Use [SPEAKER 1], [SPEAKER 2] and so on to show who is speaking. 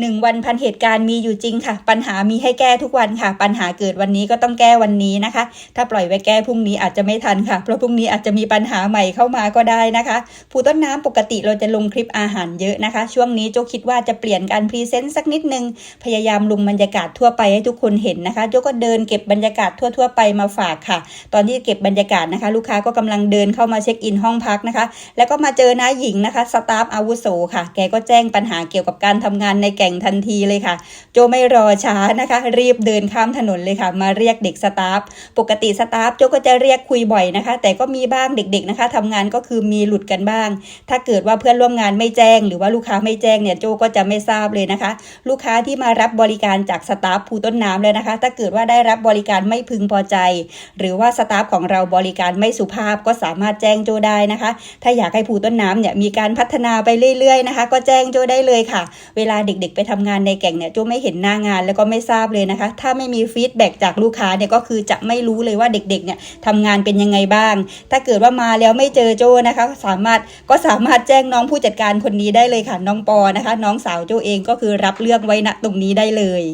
[SPEAKER 1] หนึ่งวันพันเหตุการณ์มีอยู่จริงค่ะ ปัญหามีให้แก้ทุกวันค่ะ ปัญหาเกิดวันนี้ก็ต้องแก้วันนี้นะคะ ถ้าปล่อยไว้แก้พรุ่งนี้อาจจะไม่ทันค่ะ เพราะพรุ่งนี้อาจจะมีปัญหาใหม่เข้ามาก็ได้นะคะผู้ต้นน้ำปกติเราจะลงคลิปอาหารเยอะนะคะ ช่วงนี้โจคิดว่าจะเปลี่ยนการพรีเซนต์สักนิดนึง พยายามลงบรรยากาศทั่วไปให้ทุกคนเห็นนะคะโจก็เดินเก็บบรรยากาศทั่ว ๆ ไปมาฝากค่ะ ตอนที่เก็บบรรยากาศนะคะ ลูกค้าก็กำลังเดินเข้ามาเช็คอินห้องพักนะคะ แล้วก็มาเจอน้าหญิงนะคะสตาฟอาวุโสค่ะ แกก็แจ้งปัญหาเกี่ยวกับการทำงานในแกงทันทีเลยค่ะ โจไม่รอช้านะคะ รีบเดินข้ามถนนเลยค่ะ มาเรียกเด็กสตาฟปกติสตาฟโจก็จะเรียกคุยบ่อยนะคะ แต่ก็มีบ้างเด็กๆนะคะทำงานก็คือมีหลุดกันบ้าง ถ้าเกิดว่าเพื่อนร่วมงานไม่แจ้ง หรือว่าลูกค้าไม่แจ้งเนี่ยโจก็จะไม่ทราบเลยนะคะ ลูกค้าที่มารับบริการจากสตาฟภูต้นน้ำเลยนะคะ ถ้าเกิดว่าได้รับบริการไม่พึงพอใจ หรือว่าสตาฟของเราบริการไม่สุภาพก็สามารถแจ้งโจได้นะคะ ถ้าอยากให้ภูต้นน้ำเนี่ยมีการพัฒนาไปเรื่อยๆนะคะ ก็แจ้งโจได้เลยค่ะ เวลาเด็กๆไปทำงานในแก่งเนี่ยโจไม่เห็นหน้างานแล้วก็ไม่ทราบเลยนะคะ ถ้าไม่มีฟีดแบ็กจากลูกค้าเนี่ยก็คือจะไม่รู้เลยว่าเด็กๆเนี่ยทำงานเป็นยังไงบ้าง ถ้าเกิดว่ามาแล้วไม่เจอโจนะคะ สามารถก็สามารถแจ้งน้องผู้จัดการคนนี้ได้เลยค่ะน้องปอนะคะ น้องสาวโจเองก็คือรับเรื่องไว้ณตรงนี้ได้เลย